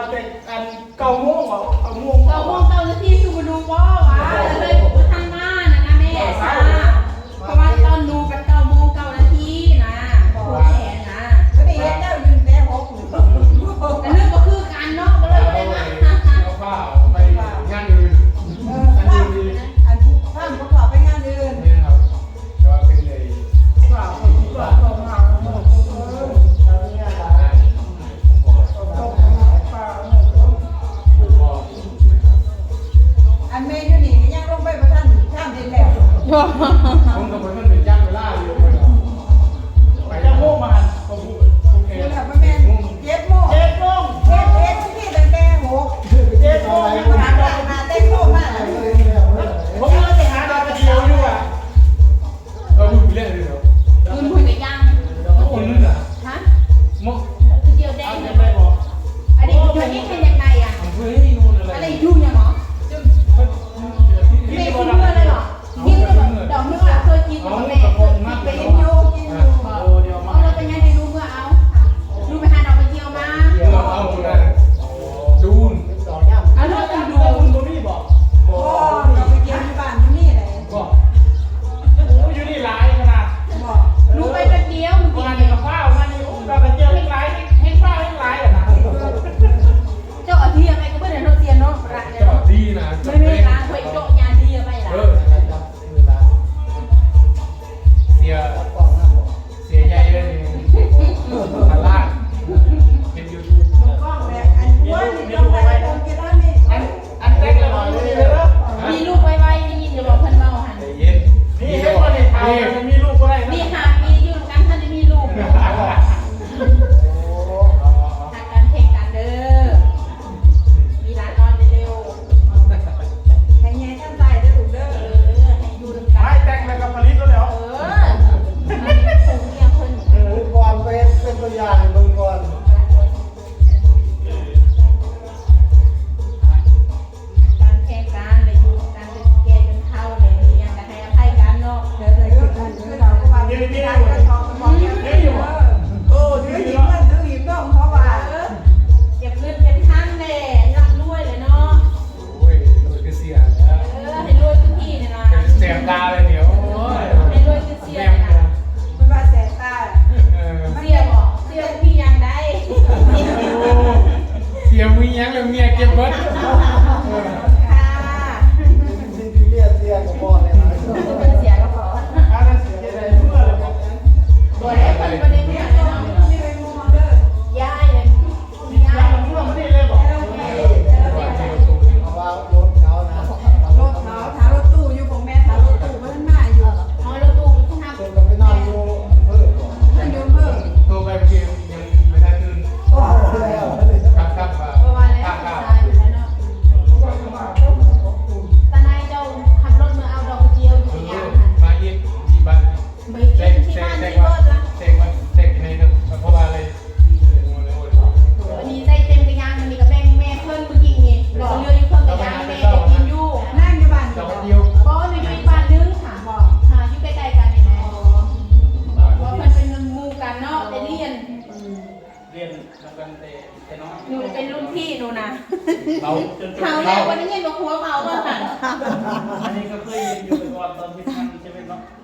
มาแต่อันเกาาโวงเหรอเกาาโวงเกาาโวงเก้านาที่คือมาดูว่า 说哈哈哎呀， เดี๋ยวมึงยังแล้วเมียเก็บเบิด นูนะเขาเขาแล้ววันนี้ยินบอกหัวเขาก็ค่ะ อันนี้ก็เคยเรีนอยู่ไปก่อนตอนที่ทำใช่ไหมเนาะ